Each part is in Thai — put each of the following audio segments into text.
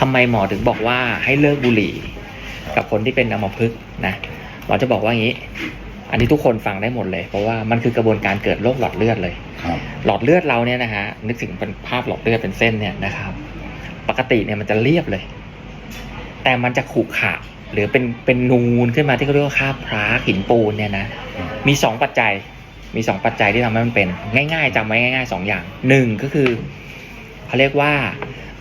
ทำไมหมอถึงบอกว่าให้เลิกบุหรี่ กับคนที่เป็นอัมพฤกษ์นะหมอจะบอกว่าอย่างนี้ อันนี้ทุกคนฟังได้หมดเลย เพราะว่ามันคือกระบวนการเกิดโรคหลอดเลือดเลยครับหลอดเลือดเราเนี่ยนะฮะนึกถึงเป็นภาพหลอดเลือดเป็นเส้นเนี่ยนะครับ ปกติเนี่ยมันจะเรียบเลย แต่มันจะขรุขระหรือเป็นเป็นนูนขึ้นมาที่เขาเรียกว่าคราบพร้าหินปูนเนี่ยนะมีสองปัจจัยมีสองปัจจัยที่ทำให้มันเป็น ง่าย ๆจำไว้ง่ายๆสองอย่างหนึ่งก็คือเขาเรียกว่า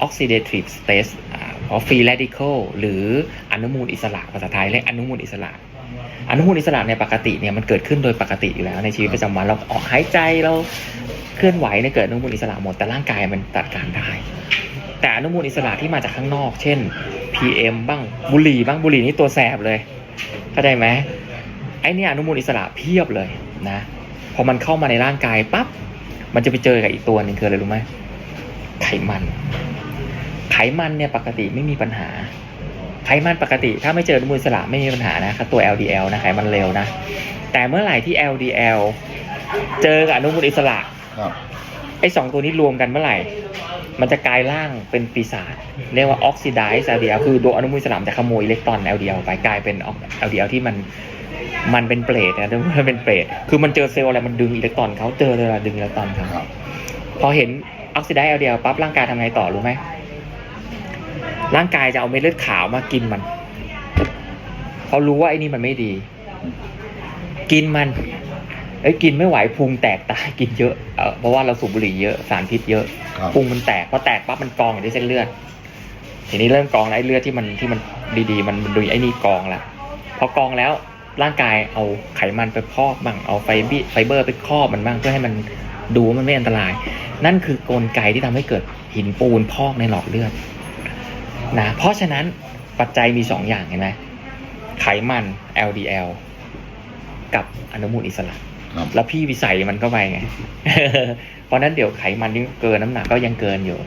oxidative stress อ่า or free radical หรืออนุมูลอิสระภาษาไทยเรียกอนุมูลอิสระ อนุมูลอิสระในปกติเนี่ยมันเกิดขึ้นโดยปกติอยู่แล้วในชีวิตประจำวันเราออกหายใจเราเคลื่อนไหวเนี่ยเกิดอนุมูลอิสระหมดแต่ร่างกายมันจัดการได้ แต่อนุมูลอิสระที่มาจากข้างนอก เช่น PM บ้างบุหรี่บ้างบุหรี่นี่ตัวแสบเลยเข้าใจไหมไอเนี่ยอนุมูลอิสระเพียบเลยนะพอมันเข้ามาในร่างกายปั๊บมันจะไปเจอกับอีกตัวหนึ่งคืออะไรรู้ไหม ไขมัน ไขมันเนี่ยปกติไม่มีปัญหา ไขมันปกติถ้าไม่เจออนุมูลอิสระไม่มีปัญหานะครับตัว LDL นะไขมันเร็วนะ แต่เมื่อไหร่ที่ LDL เจอกับอนุมูลอิสระครับไอ้สองตัวนี้รวมกันเมื่อไหร่ มันจะกลายร่างเป็นปีศาจเรียกว่าออกซิไดซ์ LDL คือตัวอนุมูลอิสระมันจะขโมยอิเล็กตรอน LDL ไปกลายเป็น LDL ที่มันมันเป็นเปรตนะมันเป็นเปรตคือมันเจอเซลล์อะไรมันดึงอิเล็กตรอนเขาเจอเลยละดึงอิเล็กตรอนเขาครับพอเห็น ออกซิไดซ์ LDL ปั๊บร่างกายทำไงต่อรู้ไหมร่างกายจะเอาเม็ดเลือดขาวมากินมันเพราะรู้ว่าไอ้นี่มันไม่ดี กินมันเอ้ยกินไม่ไหวพุงแตกตายกินเยอะเออเพราะว่าเราสูบบุหรี่เยอะสารพิษเยอะครับพุงมันแตกพอแตกปั๊บมันกองอยู่ที่เส้นเลือด ทีนี้เริ่มกองแล้วไอ้เลือดที่มันที่มันดีๆ มันมันดูไอ้นี่กองแล้วพอกองแล้วร่างกายเอาไขมันไปพอกบ้างเอาไฟบิไฟเบอร์ไปครอบมันบ้างเพื่อให้มันดูว่ามันไม่อันตราย นั่นคือกลไกที่ทำให้เกิดหินปูนพอกในหลอดเลือดนะเพราะฉะนั้นปัจจัยมีสองอย่างเห็นไหมไขมัน LDL กับอนุมูลอิสระครับแล้วพี่วิสัยมันเข้าไปไง เพราะนั้นเดี๋ยวไขมันที่เกินน้ำหนักก็ยังเกินอยู่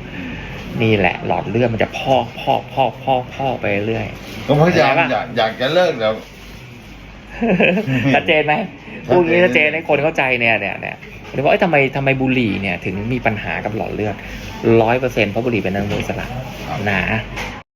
นี่แหละ หลอดเลือดมันจะพอกพอกพอกพอกพอกไปเรื่อยก็พยายามอะไรปะอยากอยากจะเลิกแล้วชัดเจนไหมพูดอย่างนี้ชัดเจนให้คนเข้าใจเนี่ยเนี่ยเนี่ย หรือว่าเอ้ทำไมทำไมบุหรี่เนี่ยถึงมีปัญหากับหลอดเลือดร้อยเปอร์เซ็นต์เพราะบุหรี่เป็นอนุมูลอิสระนะ